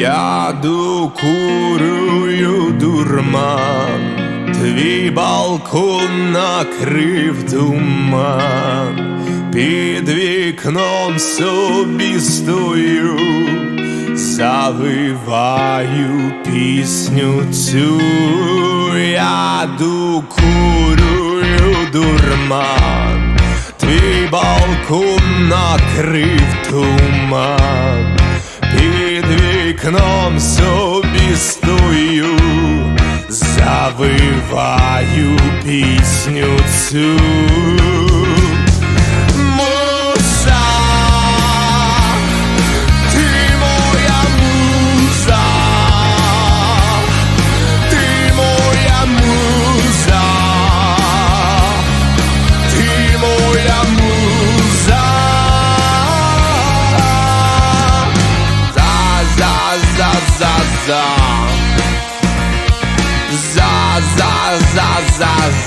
Я докурую дурман, твій балкон накрив туман, під вікном собі стою, завиваю пісню цю, я докурую дурман, твій балкон накрив туман вікном собі стою, завиваю пісню цю.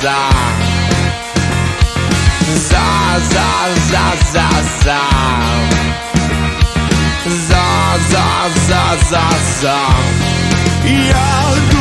За, за. За, за, за, за, за. За, за, за, за. Я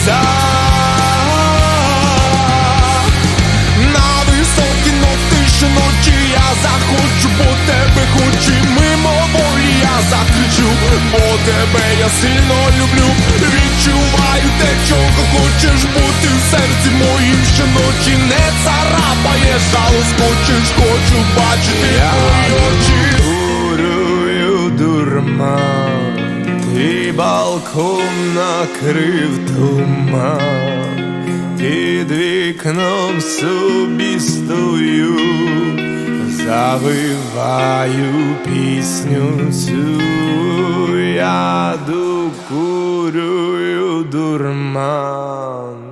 муза. На високі ноти щоночі я заходжу, бо тебе хочу мимо волі я закричу, бо тебе я сильно люблю, відчуваю те, чого хочеш бути в серці моїм щоночі не царапаєш, але скочиш, хочу бачити твої очі. Балкон накрив туман, під вікном собі стою, завиваю пісню цю, я докурюю дурман.